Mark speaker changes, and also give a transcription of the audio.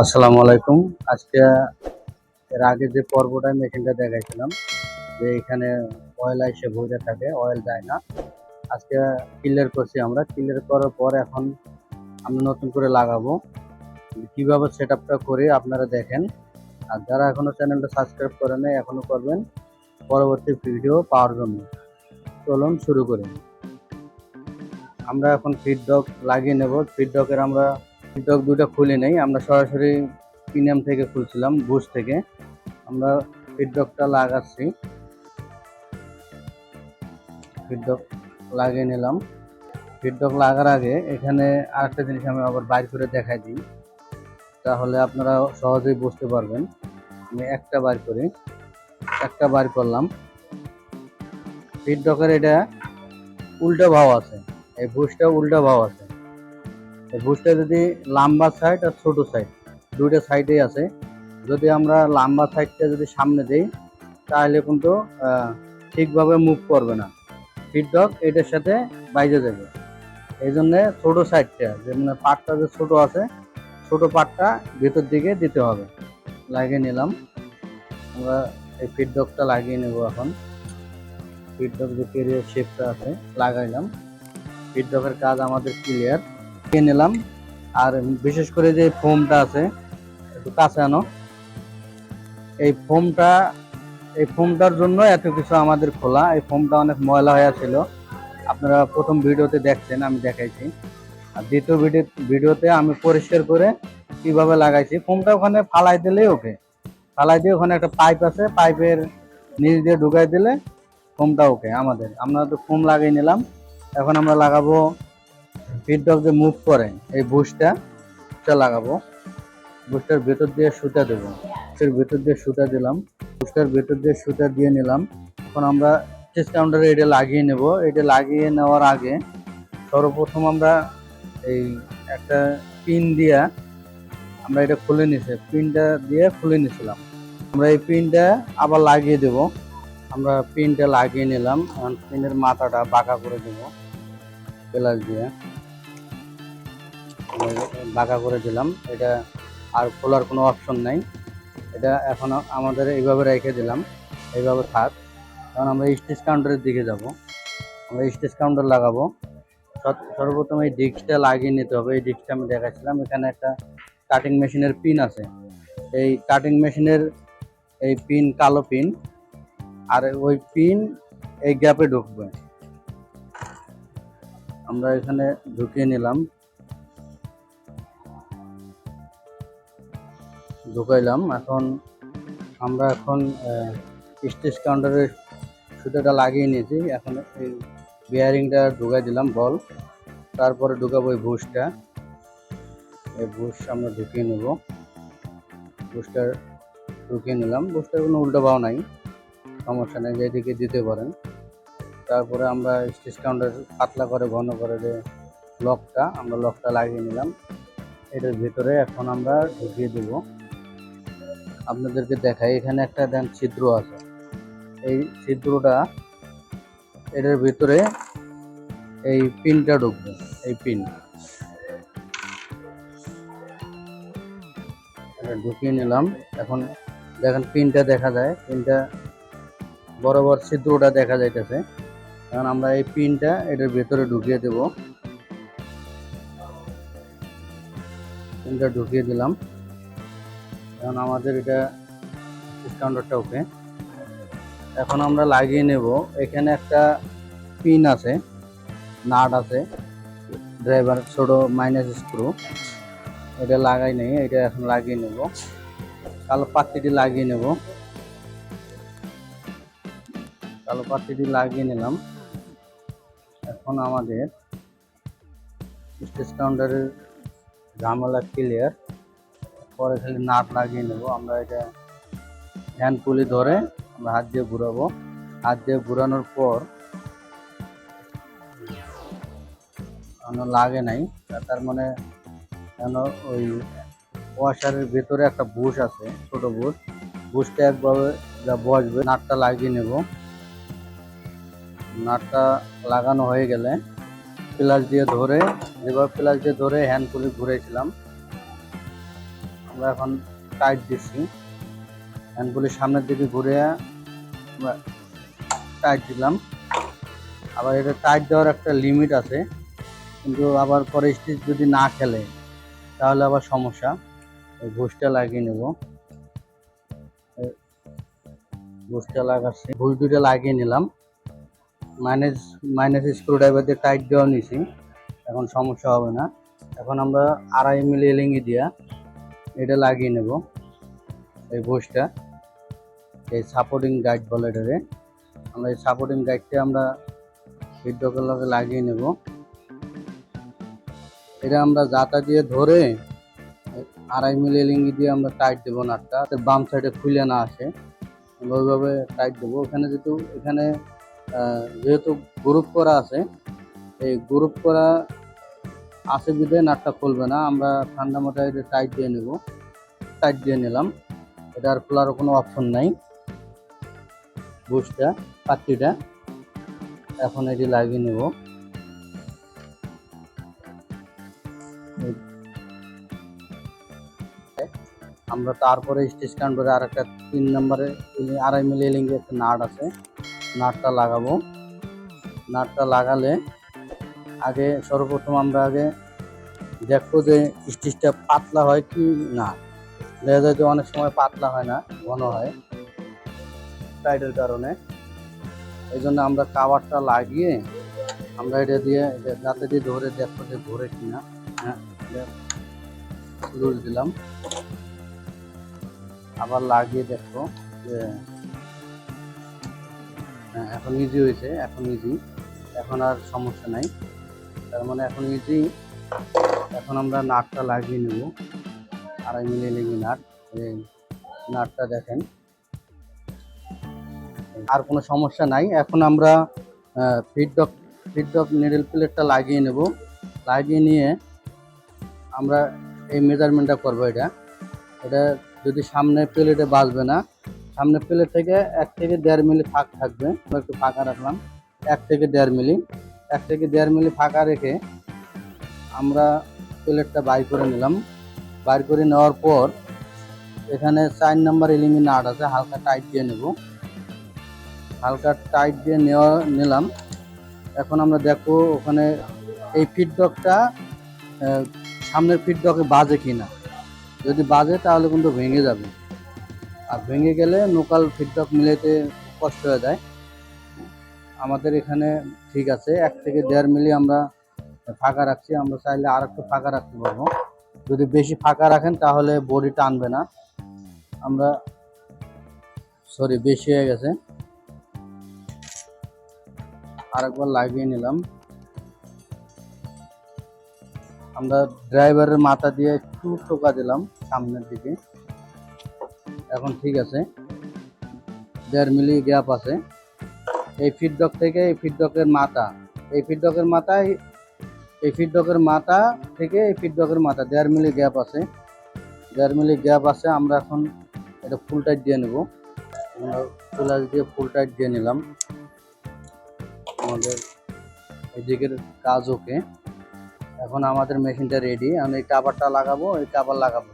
Speaker 1: আসসালামু আলাইকুম। আজকে এর আগে যে পর্বটা আমি মেশিনটা দেখাইছিলাম, যে এখানে অয়েল এসে ভরে থাকে অয়েল যায় না। আজকে ক্লিয়ার করছি আমরা। ক্লিয়ার করার পর এখন আমরা নতুন করে লাগাবো। কীভাবে সেট আপটা করি আপনারা দেখেন। আর যারা এখনও চ্যানেলটা সাবস্ক্রাইব করে নেয় এখনও করবেন। পরবর্তী ভিডিও পাওয়ার জন্য। চলুন শুরু করি। আমরা এখন ফিডডক লাগিয়ে নেব। ফিডডকের আমরা ফিডডক দুটো খুলে নেই। আমরা সরাসরি প্রিমিয়াম থেকে খুলছিলাম বুশ থেকে। আমরা ফিডডকটা লাগাচ্ছি। ফিডডক লাগিয়ে নিলাম। ফিডডক লাগার আগে এখানে আরেকটা জিনিস আমি আবার বাইর করে দেখাই দিই। তাহলে আপনারা সহজেই বুঝতে পারবেন। আমি একটা বার করি। একটা বার করলাম। ফিডডকের এটা উল্টো ভাও আছে। এই বুশটা উল্টো ভাও আছে। বুশটা যদি লম্বা সাইড আর ছোট সাইড দুইটা সাইডেই আছে। যদি আমরা লম্বা সাইডটা যদি সামনে দেই, তাহলে কিন্তু ঠিকভাবে মুভ করবে না। ফিডডক এটার সাথে বাইরে যাবে। এই জন্যে ছোটো সাইডটা যে মানে পাটটা যে ছোটো আছে, ছোট পাটটা ভেতর দিকে দিতে হবে। লাগিয়ে নিলাম। আমরা এই ফিডডকটা লাগিয়ে নেব এখন। ফিডডক যে কেরিয়ার শেপটা আছে, লাগাইলাম। ফিডডকের কাজ আমাদের ক্লিয়ার নিলাম। আর বিশেষ করে যে ফোমটা আছে, একটু কাছে আনো। এই ফোমটা, এই ফোমটার জন্য এত কিছু আমাদের খোলা। এই ফোমটা অনেক ময়লা হয়ে ছিল আপনারা প্রথম ভিডিওতে দেখছেন, আমি দেখাইছি। আর দ্বিতীয় ভিডিও ভিডিওতে আমি পরিষ্কার করে কীভাবে লাগাইছি, ফোমটা ওখানে ফালাই দিলেই ওকে। ফালাই দিয়ে ওখানে একটা পাইপ আছে, পাইপের নিচ দিয়ে ঢুকাই দিলে ফোমটা ওকে, আমাদের। আমরা তো ফোম লাগিয়ে নিলাম। এখন আমরা লাগাবো ফিডডক যে মুভ করে, এই বুশটা এটা লাগাবো। বুশটার ভেতর দিয়ে সুতা দেবো। বুশের ভেতর দিয়ে সুতা দিলাম। বুশটার ভেতর দিয়ে সুতা দিয়ে নিলাম। এখন আমরা চেস কাউন্টারে এটা লাগিয়ে নেব। এটা লাগিয়ে নেওয়ার আগে সর্বপ্রথম আমরা এই একটা পিন দিয়া আমরা এটা খুলে নিছি। পিনটা দিয়ে খুলে নিছিলাম। আমরা এই পিনটা আবার লাগিয়ে দেব। আমরা পিনটা লাগিয়ে নিলাম। এখন পিনের মাথাটা বাঁকা করে দেব। প্লাস দিয়ে। বাঁকা করে দিলাম। এটা আর খোলার কোনো অপশন নাই। এটা এখন আমাদের এইভাবে রেখে দিলাম। এইভাবে থাক। কারণ আমরা স্টেজ কাউন্টারের দিকে যাব। আমরা স্টেজ কাউন্টার লাগাবো। সর- সর্বপ্রথম এই ডিস্কটা লাগিয়ে নিতে হবে। এই ডিস্কটা আমি দেখাচ্ছিলাম। এখানে একটা কাটিং মেশিনের পিন আছে। এই কাটিং মেশিনের এই পিন কালো পিন আর ওই পিন এই গ্যাপে ঢুকবে। আমরা এখানে ঢুকিয়ে নিলাম। ঢুকাইলাম। এখন আমরা এখন স্টেজ কাউন্টারের সুতোটা লাগিয়ে নিয়েছি। এখন এই বিয়ারিংটা ঢুকাই দিলাম বল। তারপরে ঢুকাবো এই বুশটা এই বুশ আমরা ঢুকিয়ে নেব। বুশটা ঢুকিয়ে নিলাম। বুশটার কোনো উল্টো পাও নাই। সমস্যা নেই যেদিকে দিতে পারেন। তারপরে আমরা স্টেজ কাউন্টার পাতলা করে, ঘন করে যে লকটা আমরা লকটা লাগিয়ে নিলাম। এটার ভিতরে এখন আমরা ঢুকিয়ে দেবো। আপনাদেরকে দেখাই, এখানে একটা দেন ছিদ্র আছে। এই ছিদ্রটা, এটার ভিতরে এই পিনটা ঢুকবে, এই পিন। ঢুকিয়ে নিলাম। এখন দেখেন পিনটা দেখা যায়, পিনটা বরাবর ছিদ্রটা দেখা যাইতেছে। এখন আমরা এই পিনটা এটার ভিতরে ঢুকিয়ে দেব। পিনটা ঢুকিয়ে দিলাম। এখন আমাদের এটা কাউন্টারটা ওকে এখন আমরা লাগিয়ে নেব। এখানে একটা পিন আছে, নাট আছে ড্রাইভার ছোট মাইনাস স্ক্রু এটা লাগাই নেই, এটা এখন লাগিয়ে নেব। কালো পাত্তিটি লাগিয়ে নেব। কালো পাত্তিটি লাগিয়ে নিলাম। এখন আমাদের স্টেজ কাউন্টারের ঝামেলা ক্লিয়ার পরে খালি নাট লাগিয়ে নেব। আমরা এটা হ্যান্ড পুলি ধরে আমরা হাত দিয়ে ঘুরাবো। হাত দিয়ে ঘুরানোর পর লাগে নাই। তার মানে কেন ওই ওয়াশারের ভেতরে একটা বুশ আছে, ছোট বুশ বুশটা একভাবে যা বসবে, নাটটা লাগিয়ে নেব। নাটটা লাগানো হয়ে গেলে প্লাস দিয়ে ধরে যেভাবে প্লাস দিয়ে ধরে হ্যান্ড পুলি ঘুরেছিলাম। আমরা এখন টাইট দিচ্ছি হ্যান্ডগুলি সামনের দিকে ঘুরে আমরা টাইট দিলাম। আবার এটা টাইট দেওয়ার একটা লিমিট আছে। কিন্তু আবার পরে স্টিচ যদি না খেলে, তাহলে আবার সমস্যা। ঘুষটা লাগিয়ে নেব। ঘুষটা লাগাচ্ছি। ঘুষ দুটো লাগিয়ে নিলাম। মাইনাস মাইনাস স্ক্রু ড্রাইভার দিয়ে টাইট দেওয়া নিছি। এখন সমস্যা হবে না। এখন আমরা আড়াই মিলি এলিঙ্গি দিয়া এটা লাগিয়ে নেব, এই ঘুষটা এই সাপোর্টিং গাইড বলে এটারে আমরা এই সাপোর্টিং গাইডটা আমরা ফিডব্যাকের লগে লাগিয়ে নেব। এটা আমরা জাতা দিয়ে ধরে আড়াই মিলি লিঙ্গি দিয়ে আমরা টাইট দেবো নাটটা বাম সাইডে খুলে না আসে। আমরা ওইভাবে টাইট দেবো। এখানে যেহেতু এখানে যেহেতু গ্রুপ করা আছে, এই গ্রুপ করা আছে বিধে নাটটা খুলবে না, আমরা ঠান্ডা মাথায় টাইট দিয়ে নেব টাইট দিয়ে নিলাম। এটা আর খোলার কোনো অপশন নাই। বুশটা পাত্রিটা, এখন এটি লাগিয়ে নেব। আমরা তারপরে স্টিচ কাউন্টারে আর একটা তিন নম্বরে আড়াই মিলি এলিঙ্গে একটা নাট আছে। নাটটা লাগাবো। নাটটা লাগালে আগে সর্বপ্রথম আমরা আগে দেখব যে স্টিচটা পাতলা হয় কি না। দেখা যায় যে অনেক সময় পাতলা হয় না ঘন হয় টাইটের কারণে। এই জন্য আমরা কাভারটা লাগিয়ে আমরা এটা দিয়ে যাতে দিয়ে ধরে দেখব যে ঘুরে কিনা। হ্যাঁ লুজ দিলাম। আবার লাগিয়ে দেখো যে হ্যাঁ, এখন ইজি হয়েছে এখন ইজি এখন আর সমস্যা নাই। তার মানে এখন ইজি এখন আমরা নাটটা লাগিয়ে নেব। আড়াই মিলি লেগে নাট। এই নাটটা দেখেন। আর কোনো সমস্যা নাই। এখন আমরা ফিডডক ফিডডক নিডল প্লেটটা লাগিয়ে নেব। লাগিয়ে নিয়ে আমরা এই মেজারমেন্টটা করব এটা। এটা যদি সামনে প্লেটে বাজবে না, সামনে প্লেট থেকে এক থেকে দেড় মিলি ফাঁক থাকবে। আমরা একটু ফাঁকা রাখলাম। এক থেকে দেড় মিলি। এক থেকে দেড় মিলি ফাঁকা রেখে আমরা প্লেটটা বাই করে নিলাম। বাইর করে নেওয়ার পর এখানে চার নাম্বার এলিমি নাট আছে, হালকা টাইট দিয়ে নেব। হালকা টাইট দিয়ে নেওয়া নিলাম। এখন আমরা দেখো ওখানে এই ফিডব্যাকটা সামনের ফিডব্যাকে বাজে কিনা। যদি বাজে তাহলে কিন্তু ভেঙে যাবে। আর ভেঙে গেলে লোকাল ফিডব্যাক মিলাইতে কষ্ট হয়ে যায়। আমাদের এখানে ঠিক আছে, এক থেকে দেড় মিলি আমরা ফাঁকা রাখছি, আমরা চাইলে আর একটু ফাঁকা রাখতে পারব। যদি বেশি ফাঁকা রাখেন তাহলে বডি টানবে না। আমরা সরি বেশি হয়ে গেছে। আরেকবার লাগিয়ে নিলাম। আমরা ড্রাইভারের মাথা দিয়ে একটু টোকা দিলাম সামনের দিকে। এখন ঠিক আছে, দেড় মিলি গ্যাপ আছে। এই ফিডব্যাক থেকে এই ফিডব্যাকের মাথা। এই ফিডব্যাকের মাথায়, এই ফিডব্যাকের মাথা থেকে এই ফিডব্যাকের মাথা। দেড় মিলি গ্যাপ আছে। দেড় মিলি গ্যাপ আছে, আমরা এখন এটা ফুল টাইট দিয়ে নেব। আমরা চুলাস দিয়ে ফুল টাইট দিয়ে নিলাম। আমাদের এদিকের কাজ ওকে। এখন আমাদের মেশিনটা রেডি আমি এই কাভারটা লাগাবো, এই কাভার লাগাবো।